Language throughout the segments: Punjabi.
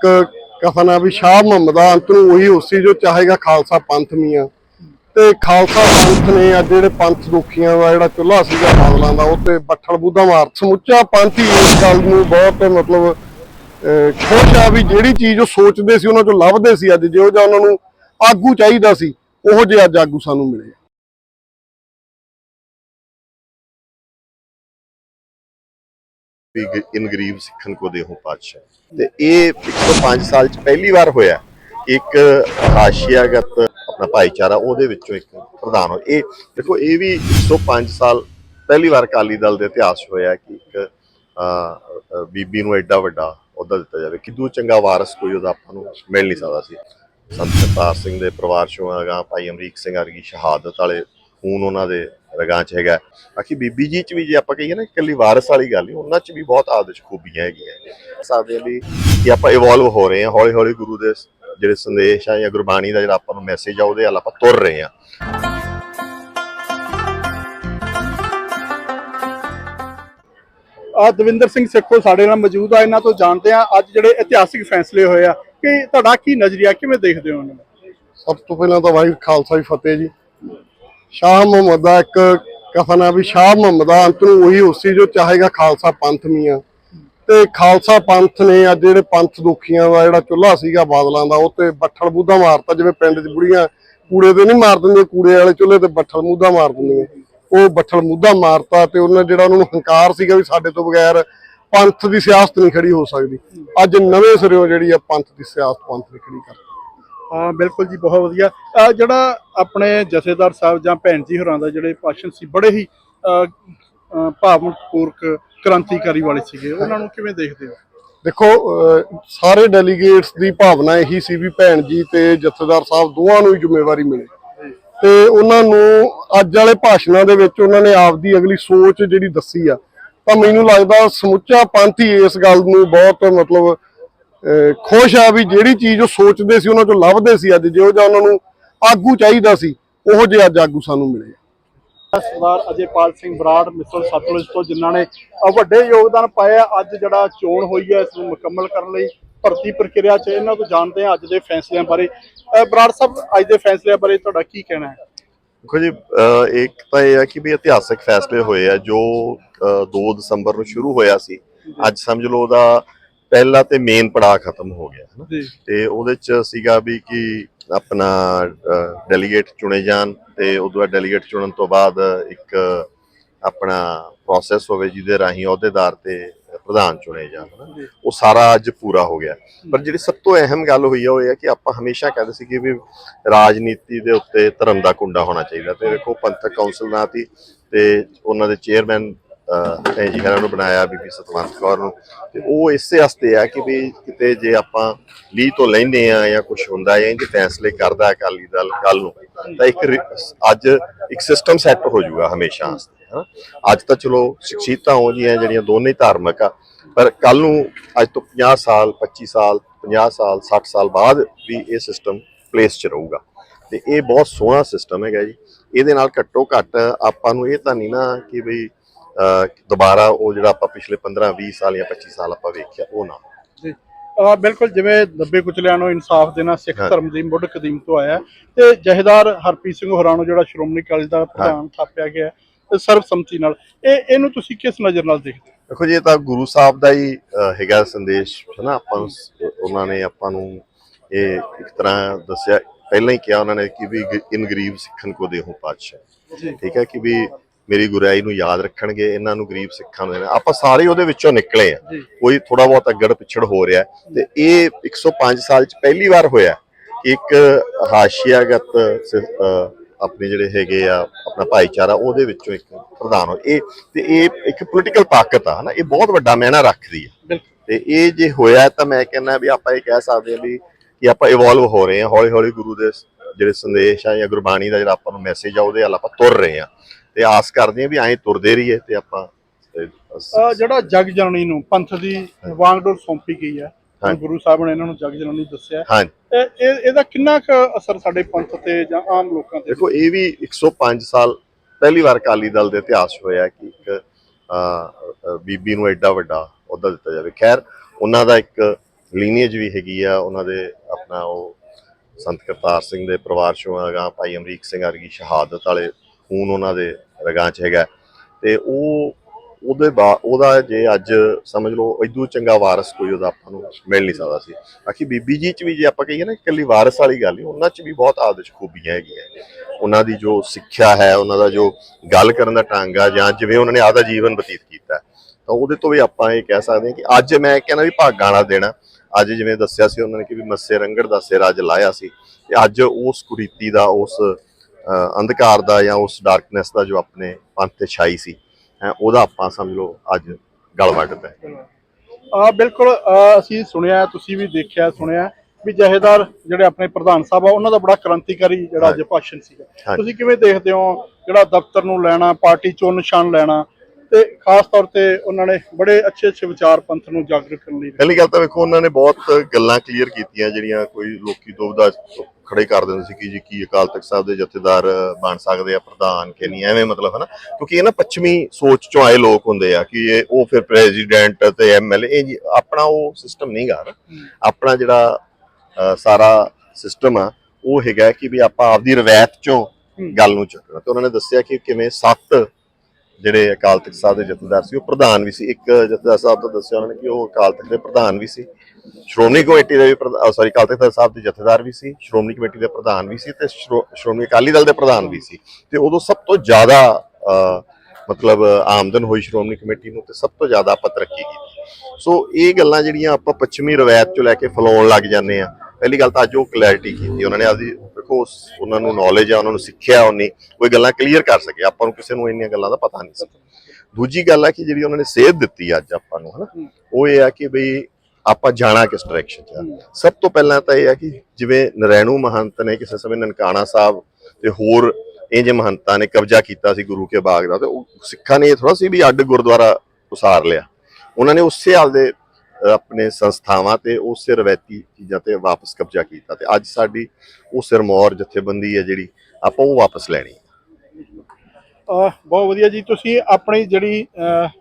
ਇੱਕ ਕਫਨ ਵੀ ਸ਼ਾਹ ਮੁਹੰਮਦ ਦਾ ਅੰਤ ਨੂੰ ਉਹੀ ਹੋਸੀ ਜੋ ਚਾਹੇਗਾ ਖਾਲਸਾ ਪੰਥ ਮੀਆਂ ਤੇ ਖਾਲਸਾ ਪੰਥ ਨੇ ਅੱਜ ਜਿਹੜੇ ਪੰਥ ਦੁਖੀਆਂ ਦਾ ਜਿਹੜਾ ਚੁੱਲ੍ਹਾ ਸੀਗਾ ਬਾਦਲਾਂ ਦਾ ਉਹ ਤੇ ਬੱਠਲ ਬੂਦਾ ਮਾਰ ਸਮੁੱਚਾ ਪੰਥ ਹੀ ਇਸ ਗੱਲ ਨੂੰ ਬਹੁਤ ਮਤਲਬ ਅਹ, ਖੁਸ਼ ਆ ਵੀ ਜਿਹੜੀ ਚੀਜ਼ ਉਹ ਸੋਚਦੇ ਸੀ ਉਹਨਾਂ ਚੋਂ ਲੱਭਦੇ ਸੀ ਅੱਜ ਜਿਹੋ ਜਿਹਾ ਉਹਨਾਂ ਨੂੰ ਆਗੂ ਚਾਹੀਦਾ ਸੀ ਉਹ ਜਿਹੇ ਅੱਜ ਆਗੂ ਸਾਨੂੰ ਮਿਲੇ ਵੀ ਇਨ ਗਰੀਬ ਸਿੱਖਣ ਕੋ ਦੇਹੋ ਪਾਤਸ਼ਾਹ। ਤੇ ਇਹ 105 ਸਾਲ ਚ ਪਹਿਲੀ ਵਾਰ ਹੋਇਆ। ਇੱਕ ਹਾਸ਼ੀਆਗਤ ਆਪਣਾ ਭਾਈਚਾਰਾ ਉਹਦੇ ਵਿੱਚੋਂ ਇੱਕ ਪ੍ਰਧਾਨ ਹੋ ਇਹ ਦੇਖੋ ਇਹ ਵੀ 105 ਸਾਲ ਪਹਿਲੀ ਵਾਰ ਅਕਾਲੀ ਦਲ ਦੇ ਇਤਿਹਾਸ 'ਚ ਹੋਇਆ ਕਿ ਇੱਕ ਅਹ, ਬੀਬੀ ਨੂੰ ਐਡਾ ਵੱਡਾ ਅਹੁਦਾ ਦਿੱਤਾ ਜਾਵੇ ਕਿਦੂ ਚੰਗਾ ਵਾਰਸ ਕੋਈ ਉਹਦਾ ਆਪਾਂ ਨੂੰ ਮਿਲ ਨਹੀਂ ਸਕਦਾ ਸੀ। ਸੰਤ ਕਰਤਾਰ ਸਿੰਘ ਦੇ ਪਰਿਵਾਰ ਚੋਂ ਹੈਗਾ ਭਾਈ ਅਮਰੀਕ ਸਿੰਘ ਵਰਗੀ ਸ਼ਹਾਦਤ ਵਾਲੇ ਖੂਨ ਉਹਨਾਂ ਦੇ ਰਗਾਂ 'ਚ ਹੈਗਾ। ਬਾਕੀ ਬੀਬੀ ਜੀ 'ਚ ਵੀ ਜੇ ਆਪਾਂ ਕਹੀਏ ਨਾ ਇਕੱਲੀ ਵਾਰਸ ਵਾਲੀ ਗੱਲ ਨਹੀਂ ਉਹਨਾਂ 'ਚ ਵੀ ਬਹੁਤ ਆਦਰਸ਼ ਖੂਬੀਆਂ ਹੈਗੀਆਂ। ਸਾਡੇ ਲਈ ਕਿ ਆਪਾਂ ਇਵੋਲਵ ਹੋ ਰਹੇ ਹਾਂ ਹੌਲੀ ਹੌਲੀ ਗੁਰੂ ਦੇ ਜਿਹੜੇ ਸੰਦੇਸ਼ ਆ ਜਾਂ ਗੁਰਬਾਣੀ ਦਾ ਜਿਹੜਾ ਆਪਾਂ ਨੂੰ ਮੈਸੇਜ ਆ ਉਹਦੇ ਵੱਲ ਆਪਾਂ ਤੁਰ ਰਹੇ ਹਾਂ। ਆ ਦਵਿੰਦਰ ਸਿੰਘ ਸੇਖੋ ਸਾਡੇ ਨਾਲ ਮੌਜੂਦ ਆ ਇਹਨਾਂ ਤੋਂ ਜਾਣਦੇ ਆ ਅੱਜ ਜਿਹੜੇ ਇਤਿਹਾਸਿਕ ਫੈਸਲੇ ਹੋਏ ਆ। ਕਿ ਤੁਹਾਡਾ ਕੀ ਨਜ਼ਰੀਆ ਕਿਵੇਂ ਦੇਖਦੇ ਹੋ ਉਹਨਾਂ ਨੂੰ ਸਭ ਤੋਂ ਪਹਿਲਾਂ ਤਾਂ ਵਾਹਿਗੁਰੂ ਖਾਲਸਾ ਜੀ ਫਤਿਹ ਜੀ। ਸ਼ਾਹ ਮੁਹੰਮਦ ਦਾ ਇੱਕ ਕਥਨ ਆ ਵੀ ਸ਼ਾਹ ਮੁਹੰਮਦ ਦਾ ਅੰਤ ਨੂੰ ਉਹੀ ਹੋਸੀ ਜੋ ਚਾਹੇਗਾ ਖਾਲਸਾ ਪੰਥ ਮੀਆਂ ਤੇ ਖਾਲਸਾ ਪੰਥ ਨੇ ਅੱਜ ਜਿਹੜੇ ਪੰਥ ਦੁਖੀਆਂ ਦਾ ਜਿਹੜਾ ਚੁੱਲ੍ਹਾ ਸੀਗਾ ਬਾਦਲਾਂ ਦਾ, ਉਹ ਤੇ ਬੱਠਲ ਬੂਦਾ ਮਾਰਤਾ, ਜਿਵੇਂ ਪਿੰਡ 'ਚ ਬੁੜੀਆਂ ਕੂੜੇ ਤੇ ਨਹੀਂ ਮਾਰ ਦਿੰਦੀਆਂ, ਕੂੜੇ ਵਾਲੇ ਚੁੱਲ੍ਹੇ ਤੇ ਬੱਠਲ ਮੂਦਾ ਮਾਰ ਦਿੰਦੀਆਂ। ਉਹ ਬੱਠਲ ਮੂਦਾ ਮਾਰਤਾ ਤੇ ਉਹਨਾਂ ਜਿਹੜਾ ਉਹਨਾਂ ਨੂੰ ਹੰਕਾਰ ਸੀਗਾ ਵੀ ਸਾਡੇ ਤੋਂ ਬਗੈਰ ਪੰਥ ਦੀ ਸਿਆਸਤ ਨਹੀਂ ਖੜੀ ਹੋ ਸਕਦੀ। ਅੱਜ ਨਵੇਂ ਸਿਰਿਓਂ ਜਿਹੜੀ ਆ ਪੰਥ ਦੀ ਸਿਆਸਤ ਪੰਥ ਨੇ ਖੜੀ ਕਰ ਹਾਂ ਬਿਲਕੁਲ ਜੀ ਬਹੁਤ ਵਧੀਆ। ਜਿਹੜਾ ਆਪਣੇ ਜਥੇਦਾਰ ਸਾਹਿਬ ਜਾਂ ਭੈਣ ਜੀ ਹੋਰਾਂ ਦਾ ਜਿਹੜੇ ਭਾਸ਼ਣ ਸੀ ਬੜੇ ਹੀ ਭਾਵਨਾਪੂਰਕ ਕ੍ਰਾਂਤੀਕਾਰੀ ਵਾਲੇ ਸੀਗੇ। ਉਹਨਾਂ ਨੂੰ ਕਿਵੇਂ ਦੇਖਦੇ ਹੋ? ਦੇਖੋ ਸਾਰੇ ਡੈਲੀਗੇਟਸ ਦੀ ਭਾਵਨਾ ਇਹੀ ਸੀ ਵੀ ਭੈਣ ਜੀ ਤੇ ਜਥੇਦਾਰ ਸਾਹਿਬ ਦੋਵਾਂ ਨੂੰ ਹੀ ਜ਼ਿੰਮੇਵਾਰੀ ਮਿਲੇ। ਤੇ ਉਹਨਾਂ ਨੂੰ ਅੱਜ ਵਾਲੇ ਭਾਸ਼ਣਾਂ ਦੇ ਵਿੱਚ ਉਹਨਾਂ ਨੇ ਆਪਦੀ ਅਗਲੀ ਸੋਚ ਜਿਹੜੀ ਦੱਸੀ ਆ। ਤਾਂ ਮੈਨੂੰ ਲੱਗਦਾ ਸਮੁੱਚਾ ਪੰਥ ਹੀ ਇਸ ਗੱਲ ਨੂੰ ਬਹੁਤ ਮਤਲਬ ਖੁਸ਼ ਆ ਵੀ ਜਿਹੜੀ ਚੀਜ਼ ਉਹ ਸੋਚਦੇ ਸੀ ਉਹਨਾਂ ਚੋਂ ਲੱਭਦੇ ਸੀ ਅੱਜ ਜਿਹੋ ਜਿਹਾ ਉਹਨਾਂ ਨੂੰ ਆਗੂ ਚਾਹੀਦਾ ਸੀ ਉਹੋ ਜਿਹੇ ਅੱਜ ਆਗੂ ਸਾਨੂੰ ਮਿਲੇ ਸਰਦਾਰ ਅਜੇਪਾਲ ਸਿੰਘ ਬਰਾੜ ਮਿਸਲ ਸਤਲੁਜ ਤੋਂ ਜਿਨ੍ਹਾਂ ਨੇ ਵੱਡੇ ਯੋਗਦਾਨ ਪਾਇਆ ਅੱਜ ਜਿਹੜਾ ਚੋਣ ਹੋਈ ਹੈ ਇਸ ਨੂੰ ਮੁਕੰਮਲ ਕਰਨ ਲਈ ਭਰਤੀ ਪ੍ਰਕਿਰਿਆ 'ਚ ਇਹਨਾਂ ਤੋਂ ਜਾਣਦੇ ਹਾਂ ਅੱਜ ਦੇ ਫੈਸਲਿਆਂ ਬਾਰੇ। ਬਰਾੜ ਸਾਹਿਬ ਅੱਜ ਦੇ ਫੈਸਲਿਆਂ ਬਾਰੇ ਤੁਹਾਡਾ ਕੀ ਕਹਿਣਾ ਹੈ? ਦੇਖੋ ਜੀ ਇੱਕ ਤਾਂ ਇਹ ਹੈ ਕਿ ਵੀ ਇਤਿਹਾਸਕ ਫੈਸਲੇ ਹੋਏ ਆ ਜੋ ਅਹ 2 ਦਸੰਬਰ ਨੂੰ ਸ਼ੁਰੂ ਹੋਇਆ ਸੀ। ਅੱਜ ਸਮਝ ਲਓ ਉਹਦਾ ਪਹਿਲਾ ਤੇ ਮੇਨ ਪੜਾਅ ਖਤਮ ਹੋ ਗਿਆ ਹੈ ਨਾ ਤੇ ਉਹਦੇ ਚ ਸੀਗਾ ਵੀ ਕਿ ਆਪਣਾ ਡੈਲੀਗੇਟ ਚੁਣੇ ਜਾਣ ਤੇ ਉਦੋਂ ਬਾਅਦ ਡੈਲੀਗੇਟ ਚੁਣਨ ਤੋਂ ਬਾਅਦ ਇੱਕ ਆਪਣਾ ਪ੍ਰੋਸੈਸ ਹੋਵੇ ਜਿਹਦੇ ਰਾਹੀਂ ਅਹੁਦੇਦਾਰ ਤੇ ਪ੍ਰਧਾਨ ਚੁਣੇ ਜਾਣ ਉਹ ਸਾਰਾ ਅੱਜ ਪੂਰਾ ਹੋ ਗਿਆ। ਪਰ ਜਿਹੜੀ ਸਭ ਤੋਂ ਅਹਿਮ ਗੱਲ ਹੋਈ ਆ ਉਹ ਇਹ ਹੈ ਕਿ ਆਪਾਂ ਹਮੇਸ਼ਾ ਕਹਿੰਦੇ ਸੀ ਕਿ ਵੀ ਰਾਜਨੀਤੀ ਦੇ ਉੱਤੇ ਧਰਮ ਦਾ ਕੁੰਡਾ ਹੋਣਾ ਚਾਹੀਦਾ ਤੇ ਵੇਖੋ ਪੰਥਕ ਕੌਂਸਲ ਤੀ ਤੇ ਉਹਨਾਂ ਦੇ ਚੇਅਰਮੈਨ ਭੈਣ ਜੀ ਹਰਾਂ ਨੂੰ ਬਣਾਇਆ, ਬੀਬੀ ਸਤਵੰਤ ਕੌਰ ਨੂੰ। ਤੇ ਉਹ ਇਸੇ ਵਾਸਤੇ ਆ ਕਿ ਵੀ ਕਿਤੇ ਜੇ ਆਪਾਂ ਲੀ ਤੋਂ ਲੈਂਦੇ ਆ ਜਾਂ ਕੁਝ ਹੁੰਦਾ ਹੈ ਜਾਂ ਫੈਸਲੇ ਕਰਦਾ ਅਕਾਲੀ ਦਲ ਕੱਲ ਨੂੰ, ਤਾਂ ਇੱਕ ਰਿ- ਅੱਜ ਇੱਕ ਸਿਸਟਮ ਸੈੱਟ ਹੋ ਜਾਊਗਾ ਹਮੇਸ਼ਾ ਵਾਸਤੇ, ਹਨਾ। ਅੱਜ ਤਾਂ ਚਲੋ ਸ਼ਖਸੀਅਤਾਂ ਹੋ ਜੀਆਂ ਜਿਹੜੀਆਂ ਦੋਨੇ ਧਾਰਮਿਕ ਆ, ਪਰ ਕੱਲ ਨੂੰ ਅੱਜ ਤੋਂ 50 ਸਾਲ 25 ਸਾਲ 50 ਸਾਲ 60 ਸਾਲ ਬਾਅਦ ਵੀ ਇਹ ਸਿਸਟਮ ਪਲੇਸ 'ਚ ਰਹੂਗਾ। ਤੇ ਇਹ ਬਹੁਤ ਸੋਹਣਾ ਸਿਸਟਮ ਹੈਗਾ ਜੀ। ਇਹਦੇ ਨਾਲ ਘੱਟੋ ਘੱਟ ਆਪਾਂ ਨੂੰ ਇਹ ਤਾਂ ਨਹੀਂ ਨਾ ਕਿ ਬਈ ਦੁਬਾਰਾ ਉਹ ਜਿਹੜਾ ਆਪਾਂ ਪਿਛਲੇ 15 20 ਸਾਲ ਜਾਂ 25 ਸਾਲ ਆਪਾਂ ਵੇਖਿਆ ਉਹ ਨਾ ਜੀ ਅਹ ਬਿਲਕੁਲ ਜਿਵੇਂ ਦੱਬੇ ਕੁਚਲਿਆਂ ਨੂੰ ਇਨਸਾਫ ਦੇਣਾ ਸਿੱਖ। ਧਰਮ ਦੀ ਮੁੱਢ ਕਦੀਮ ਤੋਂ ਆਇਆ ਤੇ ਜਹੇਦਾਰ ਹਰਪ੍ਰੀਤ ਸਿੰਘ ਹੋਰਾਂ ਨੂੰ ਜਿਹੜਾ ਸ਼੍ਰੋਮਣੀ ਅਕਾਲੀ ਦਲ ਦਾ ਪ੍ਰਧਾਨ ਥਾਪਿਆ ਗਿਆ ਸਰਬਸੰਮਤੀ ਨਾਲ। ਇਹ ਇਹਨੂੰ ਤੁਸੀਂ ਕਿਸ ਨਜ਼ਰ ਨਾਲ ਦੇਖਦੇ ਦੇਖੋ ਜੀ ਇਹ ਤਾਂ ਗੁਰੂ ਸਾਹਿਬ ਦਾ ਹੀ ਹੈਗਾ ਸੰਦੇਸ਼ ਹੈ ਨਾ ਆਪਾਂ ਨੂੰ ਉਹਨਾਂ ਨੇ ਆਪਾਂ ਨੂੰ ਇਹ ਇੱਕ ਤਰ੍ਹਾਂ ਦੱਸਿਆ। ਪਹਿਲਾਂ ਹੀ ਕਿਹਾ ਉਹਨਾਂ ਨੇ ਕਿ ਵੀ ਇਨ ਗਰੀਬ ਸਿੱਖਣ ਕੋ ਦੇਹੋ ਪਾਤਸ਼ਾਹ। ਠੀਕ ਹੈ ਕਿ ਵੀ ਮੇਰੀ ਗੁਰਿਆਈ ਨੂੰ ਯਾਦ ਰੱਖਣਗੇ ਇਹਨਾਂ ਨੂੰ ਗਰੀਬ ਸਿੱਖਾਂ ਨੂੰ ਦੇਣਾ। ਆਪਾਂ ਸਾਰੇ ਉਹਦੇ ਵਿੱਚੋਂ ਨਿਕਲੇ ਆ। ਕੋਈ ਥੋੜਾ ਬਹੁਤ ਅੱਗੜ ਪਿਛੜ ਹੋ ਰਿਹਾ ਤੇ ਇਹ 105 ਸਾਲ ਚ ਪਹਿਲੀ ਵਾਰ ਹੋਇਆ ਇੱਕ ਹਾਸ਼ੀਆਗਤ ਆਪਣੇ ਜਿਹੜੇ ਹੈਗੇ ਆ ਆਪਣਾ ਭਾਈਚਾਰਾ ਉਹਦੇ ਵਿੱਚੋਂ ਇੱਕ ਪ੍ਰਧਾਨ ਹੋ ਇਹ ਤੇ ਇਹ ਇੱਕ ਪੋਲੀਟੀਕਲ ਤਾਕਤ ਆ ਹਨਾ? ਇਹ ਬਹੁਤ ਵੱਡਾ ਮਾਇਨਾ ਰੱਖਦੀ ਹੈ ਬਿਲਕੁਲ। ਤੇ ਇਹ ਜੇ ਹੋਇਆ ਤਾਂ ਮੈਂ ਕਹਿੰਦਾ ਵੀ ਆਪਾਂ ਇਹ ਕਹਿ ਸਕਦੇ ਹਾਂ ਵੀ ਕਿ ਆਪਾਂ ਇਵੋਲਵ ਹੋ ਰਹੇ ਹਾਂ। ਹੌਲੀ ਹੌਲੀ ਗੁਰੂ ਦੇ ਜਿਹੜੇ ਸੰਦੇਸ਼ ਆ ਜਾਂ ਗੁਰਬਾਣੀ ਦਾ ਜਿਹੜਾ ਆਪਾਂ ਨੂੰ ਮੈਸੇਜ ਆ ਉਹਦੇ ਵੱਲ ਆਪਾਂ ਤੁਰ ਰਹੇ ਹਾਂ। ਤੇ ਆਸ ਕਰਦੇ ਹਾਂ ਵੀ ਐਂ ਤੁਰਦੇ ਰਹੀਏ ਤੇ ਆਪਾਂ ਅਹ ਜਿਹੜਾ ਜਗ ਜਨਨੀ ਨੂੰ ਪੰਥ ਦੀ ਵਾਂਗਡੋਰ ਸੌਂਪੀ ਗਈ ਹੈ ਹਾਂ। ਗੁਰੂ ਸਾਹਿਬ ਨੇ ਇਹਨਾਂ ਨੂੰ ਜਗ ਜਨਨੀ ਦੱਸਿਆ। ਹਾਂ ਇਹ ਇਹ- ਇਹਦਾ ਕਿੰਨਾ ਕੁ ਅਸਰ ਸਾਡੇ ਪੰਥ ਤੇ ਜਾਂ ਆਮ ਲੋਕਾਂ ਤੇ? ਦੇਖੋ ਇਹ ਵੀ 105 ਸਾਲ ਪਹਿਲੀ ਵਾਰ ਅਕਾਲੀ ਦਲ ਦੇ ਇਤਿਹਾਸ 'ਚ ਹੋਇਆ ਕਿ ਇੱਕ ਅਹ, ਅਹ, ਬੀਬੀ ਨੂੰ ਐਡਾ ਵੱਡਾ ਅਹੁਦਾ ਦਿੱਤਾ ਜਾਵੇ। ਖੈਰ ਉਹਨਾਂ ਦਾ ਇੱਕ ਲੀਨੀਏਜ ਵੀ ਹੈਗੀ ਆ ਉਹਨਾਂ ਦੇ ਆਪਣਾ ਉਹ ਸੰਤ ਕਰਤਾਰ ਸਿੰਘ ਦੇ ਪਰਿਵਾਰ ਚੋਂ ਹੈਗਾ ਭਾਈ ਅਮਰੀਕ ਸਿੰਘ ਵਰਗੀ ਸ਼ਹਾਦਤ ਵਾਲੇ ਖੂਨ ਉਹਨਾਂ ਦੇ ਰਗਾਂ 'ਚ ਹੈਗਾ। ਤੇ ਉਹ, ਉਹਦੇ ਬਾ, ਉਹਦਾ ਜੇ ਅੱਜ ਸਮਝ ਲਓ ਇਦੂ ਚੰਗਾ ਵਾਰਸ ਕੋਈ ਉਹਦਾ ਆਪਾਂ ਨੂੰ ਮਿਲ ਨਹੀਂ ਸਕਦਾ ਸੀ। ਬਾਕੀ ਬੀਬੀ ਜੀ 'ਚ ਵੀ ਜੇ ਆਪਾਂ ਕਹੀਏ ਨਾ ਇਕੱਲੀ ਵਾਰਸ ਵਾਲੀ ਗੱਲ ਨਹੀਂ, ਉਹਨਾਂ 'ਚ ਵੀ ਬਹੁਤ ਆਦਤ ਖੂਬੀਆਂ ਹੈਗੀਆਂ। ਉਹਨਾਂ ਦੀ ਜੋ ਸਿੱਖਿਆ ਹੈ, ਉਹਨਾਂ ਦਾ ਜੋ ਗੱਲ ਕਰਨ ਦਾ ਢੰਗ ਆ, ਜਾਂ ਜਿਵੇਂ ਉਹਨਾਂ ਨੇ ਆਦਾ ਜੀਵਨ ਬਤੀਤ ਕੀਤਾ। ਤਾਂ ਉਹਦੇ ਤੋਂ ਵੀ ਆਪਾਂ ਇਹ ਕਹਿ ਸਕਦੇ ਹਾਂ ਕਿ ਅੱਜ ਮੈਂ ਕਹਿੰਦਾ ਵੀ ਭਾਗਾਂ ਵਾਲਾ ਦੇਣਾ ਅੱਜ ਜਿਵੇਂ ਦੱਸਿਆ ਸੀ ਉਹਨਾਂ ਨੇ ਕਿ ਵੀ ਮੱਸੇ ਰੰਗੜ ਦਾ ਸਿਰ ਅੱਜ ਲਾਇਆ ਸੀ। ਤੇ ਅੱਜ ਉਸ ਕੁਰੀਤੀ ਦਾ, ਉਸ ਅੰਧਕਾਰ ਦਾ ਜਾਂ ਉਸ ਡਾਰਕਨੈਸ ਦਾ ਜੋ ਆਪਣੇ ਪੰਥ ਤੇ ਛਾਈ ਸੀ ਉਹਦਾ ਆਪਾਂ ਸਮਝ ਲਓ ਅੱਜ ਗਲ ਵੱਢਦਾ ਹੈ। ਆ ਬਿਲਕੁਲ ਅਸੀਂ ਸੁਣਿਆ ਤੁਸੀਂ ਵੀ ਦੇਖਿਆ ਸੁਣਿਆ ਵੀ ਜਹੇਦਾਰ ਜਿਹੜੇ ਆਪਣੇ ਪ੍ਰਧਾਨ ਸਾਹਿਬ ਆ ਉਹਨਾਂ ਦਾ ਬੜਾ ਕ੍ਰਾਂਤੀਕਾਰੀ ਜਿਹੜਾ ਅੱਜ ਭਾਸ਼ਣ ਸੀਗਾ। ਤੁਸੀਂ ਕਿਵੇਂ ਦੇਖਦੇ ਹੋ ਜਿਹੜਾ ਦਫ਼ਤਰ ਨੂੰ ਲੈਣਾ ਪਾਰਟੀ ਚੋਂ ਨਿਸ਼ਾਨ ਲੈਣਾ ਤੇ ਖਾਸ ਤੌਰ ਤੇ ਉਹਨਾਂ ਨੇ ਬੜੇ ਅੱਛੇ ਅੱਛੇ ਵਿਚਾਰ ਪੰਥ ਨੂੰ ਜਾਗਰੂਕ ਕਰਨ ਲਈ ਪਹਿਲੀ ਗੱਲ ਤਾਂ ਵੇਖੋ ਉਹਨਾਂ ਨੇ ਬਹੁਤ ਗੱਲਾਂ ਕਲੀਅਰ ਕੀਤੀਆਂ ਜਿਹੜੀਆਂ ਕੋਈ ਲੋਕੀ ਦੁਬਦਾ ਖੜੇ ਕਰ ਦਿੰਦੇ ਸੀ ਕਿ ਜੀ ਕੀ ਅਕਾਲ ਤਖਤ ਸਾਹਿਬ ਦੇ ਜਥੇਦਾਰ ਬਣ ਸਕਦੇ ਆ ਪ੍ਰਧਾਨ ਕਿ ਨਹੀਂ ਐਵੇਂ ਮਤਲਬ ਹੈ ਨਾ ਕਿਉਂਕਿ ਇਹ ਨਾ ਪੱਛਮੀ ਸੋਚ ਚੋਂ ਆਏ ਲੋਕ ਹੁੰਦੇ ਆ ਕਿ ਇਹ ਉਹ ਫਿਰ ਪ੍ਰੈਜ਼ੀਡੈਂਟ ਤੇ ਐਮਐਲਏ ਇਹ ਜੀ ਆਪਣਾ ਉਹ ਸਿਸਟਮ ਨਹੀਂ ਗਾ ਆਪਣਾ ਜਿਹੜਾ ਸਾਰਾ ਸਿਸਟਮ ਆ ਉਹ ਹੈਗਾ ਕਿ ਵੀ ਆਪਾਂ ਆਪਦੀ ਰਵਾਇਤ ਚੋਂ ਗੱਲ ਨੂੰ ਚੱਕਣਾ। ਤੇ ਉਹਨਾਂ ਨੇ ਦੱਸਿਆ ਕਿ ਕਿਵੇਂ ਸੱਤ ਜਿਹੜੇ ਅਕਾਲ ਤਖਤ ਸਾਹਿਬ ਦੇ ਜਥੇਦਾਰ ਸੀ ਉਹ ਪ੍ਰਧਾਨ ਵੀ ਸੀ। ਇੱਕ ਜਥੇਦਾਰ ਸਾਹਿਬ ਤੋਂ ਦੱਸਿਆ ਉਹਨਾਂ ਨੇ ਕਿ ਉਹ ਅਕਾਲ ਤਖਤ ਦੇ ਪ੍ਰਧਾਨ ਵੀ ਸੀ। ਸ਼੍ਰੋਮਣੀ ਕਮੇਟੀ ਦੇ ਵੀ ਸੌਰੀ ਅਕਾਲ ਤਖਤ ਸਾਹਿਬ ਦੇ ਜਥੇਦਾਰ ਵੀ ਸੀ, ਸ਼੍ਰੋਮਣੀ ਕਮੇਟੀ ਦੇ ਪ੍ਰਧਾਨ ਵੀ ਸੀ ਤੇ ਸ਼੍ਰੋਮਣੀ ਅਕਾਲੀ ਦਲ ਦੇ ਪ੍ਰਧਾਨ ਵੀ ਸੀ। ਤੇ ਉਦੋਂ ਸਭ ਤੋਂ ਜ਼ਿਆਦਾ ਮਤਲਬ ਆਮਦਨ ਹੋਈ ਸ਼੍ਰੋਮਣੀ ਕਮੇਟੀ ਨੂੰ ਤੇ ਸਭ ਤੋਂ ਜ਼ਿਆਦਾ ਆਪਾਂ ਤਰੱਕੀ ਕੀਤੀ। ਸੋ ਇਹ ਗੱਲਾਂ ਜਿਹੜੀਆਂ ਆਪਾਂ ਪੱਛਮੀ ਰਵਾਇਤ ਚੋਂ ਲੈ ਕੇ ਫਲਾਉਣ ਲੱਗ ਜਾਂਦੇ ਆ ਪਹਿਲੀ ਗੱਲ ਤਾਂ ਅੱਜ ਉਹ ਕਲੈਰਿਟੀ ਕੀਤੀ, ਉਹਨਾਂ ਨੇ ਆਪਦੀ, ਦੇਖੋ ਉਹਨਾਂ ਨੂੰ ਨੌਲੇਜ ਆ, ਉਹਨਾਂ ਨੂੰ ਸਿੱਖਿਆ ਉਹਨੇ, ਕੋਈ ਗੱਲਾਂ ਕਲੀਅਰ ਕਰ ਸਕੇ, ਆਪਾਂ ਨੂੰ ਕਿਸੇ ਨੂੰ ਇੰਨੀਆਂ ਗੱਲਾਂ ਦਾ ਪਤਾ ਨਹੀਂ ਸੀ। ਦੂਜੀ ਗੱਲ ਆ ਕਿ ਜਿਹੜੀ ਉਹਨਾਂ ਨੇ ਸੇਧ ਦਿੱਤੀ ਅੱਜ ਆਪਾਂ ਨੂੰ, ਹਨਾ, ਉਹ ਇਹ ਆ ਕਿ ਬਈ ਆਪਾਂ ਜਾਣਾ ਕਿਸ ਡਾਇਰੈਕਸ਼ਨ 'ਚ ਸਭ ਤੋਂ ਪਹਿਲਾਂ ਤਾਂ ਇਹ ਆ ਕਿ ਜਿਵੇਂ ਨਰੈਣੂ ਮਹੰਤ ਨੇ ਕਿਸੇ ਸਮੇਂ ਨਨਕਾਣਾ ਸਾਹਿਬ ਤੇ ਹੋਰ ਇਹ ਜੇ ਮਹੰਤਾਂ ਨੇ ਕਬਜ਼ਾ ਕੀਤਾ ਸੀ ਗੁਰੂ ਕੇ ਬਾਗ ਦਾ ਤੇ ਉਹ ਸਿੱਖਾਂ ਨੇ ਇਹ ਥੋੜਾ ਸੀ ਵੀ ਅੱਡ ਗੁਰਦੁਆਰਾ ਉਸਾਰ ਲਿਆ। ਉਹਨਾਂ ਨੇ ਉਸੇ ਹਾਲ ਦੇ ਆਪਣੇ ਸੰਸਥਾਵਾਂ ਤੇ ਉਸੇ ਰਵਾਇਤੀ ਚੀਜ਼ਾਂ ਤੇ ਵਾਪਸ ਕਬਜ਼ਾ ਕੀਤਾ ਤੇ ਅੱਜ ਸਾਡੀ ਉਹ ਸਿਰਮੌਰ ਜਥੇਬੰਦੀ ਹੈ ਜਿਹੜੀ ਆਪਾਂ ਉਹ ਵਾਪਸ ਲੈਣੀ ਹੈ। ਬਹੁਤ ਵਧੀਆ ਜੀ। ਤੁਸੀਂ ਆਪਣੀ ਜਿਹੜੀ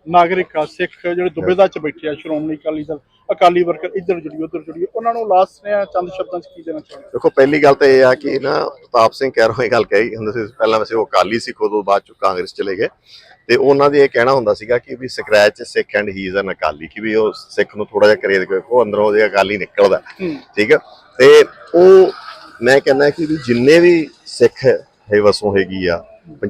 ਨਾਗਰਿਕ ਆ ਸਿੱਖ ਜਿਹੜੇ ਦੁਬੇਦਾ ਚ ਬੈਠੇ ਆ ਸ਼੍ਰੋਮਣੀ ਅਕਾਲੀ ਦਲ ਅਕਾਲੀ ਵਰਕਰ ਇੱਧਰ ਜੁੜੀ ਉੱਧਰ ਜੁੜੀ ਉਹਨਾਂ ਨੂੰ ਲਾਸਟ ਨੇ ਚੰਦ ਸ਼ਬਦਾਂ ਚ ਕੀ ਦੇਣਾ ਚਾਹੁੰਦੇ ਦੇਖੋ ਪਹਿਲੀ ਗੱਲ ਤਾਂ ਇਹ ਆ ਕਿ ਨਾ ਪ੍ਰਤਾਪ ਸਿੰਘ ਕਹਿਰੋਂ ਇਹ ਗੱਲ ਕਹੀ ਹੁੰਦੇ ਸੀ ਪਹਿਲਾਂ ਵੈਸੇ ਉਹ ਅਕਾਲੀ ਸੀ ਖੁਦ ਉਹ ਬਾਅਦ ਚ ਕਾਂਗਰਸ ਚਲੇ ਗਏ। ਤੇ ਉਹਨਾਂ ਦੇ ਇਹ ਕਹਿਣਾ ਹੁੰਦਾ ਸੀਗਾ ਕਿ ਵੀ scratch Sikh and he is an Akali ਕਿ ਵੀ ਉਹ ਸਿੱਖ ਨੂੰ ਥੋੜਾ ਜਿਹਾ ਕਰੇਦ ਕੇ ਵੇਖੋ ਅੰਦਰੋਂ ਉਹਦੇ ਅਕਾਲੀ ਨਿਕਲਦਾ। ਠੀਕ ਹੈ ਤੇ ਉਹ ਮੈਂ ਕਹਿੰਦਾ ਕਿ ਵੀ ਜਿੰਨੇ ਵੀ ਸਿੱਖ ਹੈ ਵਸੋਂ ਹੈਗੀ ਆ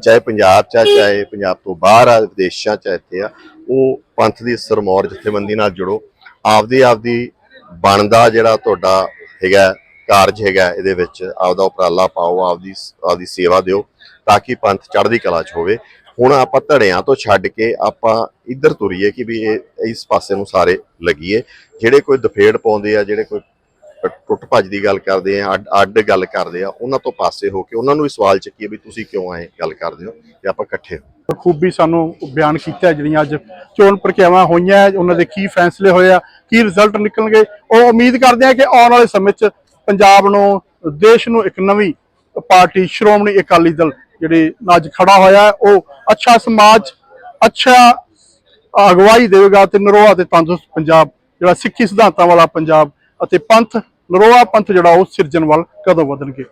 ਚਾਹੇ ਪੰਜਾਬ ਚ ਆ, ਚਾਹੇ ਪੰਜਾਬ ਤੋਂ ਬਾਹਰ ਆ, ਵਿਦੇਸ਼ਾਂ ਚ ਇੱਥੇ ਆ, ਉਹ ਪੰਥ ਦੀ ਸਰਮੌਰ ਜਥੇਬੰਦੀ ਨਾਲ ਜੁੜੋ। ਆਪਦੀ ਆਪਦੀ ਬਣਦਾ ਜਿਹੜਾ ਤੁਹਾਡਾ ਹੈਗਾ, ਕਾਰਜ ਹੈਗਾ, ਇਹਦੇ ਵਿੱਚ ਆਪਦਾ ਉਪਰਾਲਾ ਪਾਓ, ਆਪਦੀ ਆਪਦੀ ਸੇਵਾ ਦਿਓ, ਤਾਂ ਕਿ ਪੰਥ ਚੜ੍ਹਦੀ ਕਲਾ 'ਚ ਹੋਵੇ। ਹੁਣ ਆਪਾਂ ਧੜਿਆਂ ਤੋਂ ਛੱਡ ਕੇ ਆਪਾਂ ਇੱਧਰ ਤੁਰੀਏ ਕਿ ਵੀ ਇਹ ਇਸ ਪਾਸੇ ਨੂੰ ਸਾਰੇ ਲੱਗੀਏ। ਜਿਹੜੇ ਕੋਈ ਦਫੇੜ ਪਾਉਂਦੇ ਆ, ਜਿਹੜੇ ਕੋਈ ਟੁੱਟ ਭੱਜ ਦੀ ਗੱਲ ਕਰਦੇ ਆ ਅੱਡ ਅੱਡ ਗੱਲ ਕਰਦੇ ਆ ਉਹਨਾਂ ਤੋਂ ਪਾਸੇ ਹੋ ਕੇ ਉਹਨਾਂ ਨੂੰ ਵੀ ਸਵਾਲ ਚੱਕੀਏ ਵੀ ਤੁਸੀਂ ਕਿਉਂ ਆਏ ਗੱਲ ਕਰਦੇ ਹੋ ਤੇ ਆਪਾਂ ਇਕੱਠੇ ਹੋ। ਖੂਬੀ ਸਾਨੂੰ ਬਿਆਨ ਕੀਤਾ ਜਿਹੜੀਆਂ ਅੱਜ ਚੋਣ ਪ੍ਰਕਿਰਿਆਵਾਂ ਹੋਈਆਂ ਹੈ, ਉਹਨਾਂ ਦੇ ਕੀ ਫੈਸਲੇ ਹੋਏ ਆ ਕੀ ਰਿਜ਼ਲਟ ਨਿਕਲਣਗੇ ਉਹ ਉਮੀਦ ਕਰਦੇ ਆ ਕਿ ਆਉਣ ਵਾਲੇ ਸਮੇਂ 'ਚ ਪੰਜਾਬ ਨੂੰ ਦੇਸ਼ ਨੂੰ ਇੱਕ ਨਵੀਂ ਪਾਰਟੀ ਸ਼੍ਰੋਮਣੀ ਅਕਾਲੀ ਦਲ ਜਿਹੜੀ ਅੱਜ ਖੜਾ ਹੋਇਆ ਉਹ ਅੱਛਾ ਸਮਾਜ ਅੱਛਾ ਅਗਵਾਈ ਦੇਵੇਗਾ ਤੇ ਨਰੋਆ ਤੇ ਤੰਦਰੁਸਤ ਪੰਜਾਬ ਜਿਹੜਾ ਸਿੱਖੀ ਸਿਧਾਂਤਾਂ ਵਾਲਾ ਪੰਜਾਬ ਅਤੇ ਪੰਥ ਨਰੋਆ ਪੰਥ ਜਿਹੜਾ ਉਹ ਸਿਰਜਣ ਵੱਲ ਕਦੋਂ ਵਧਣਗੇ?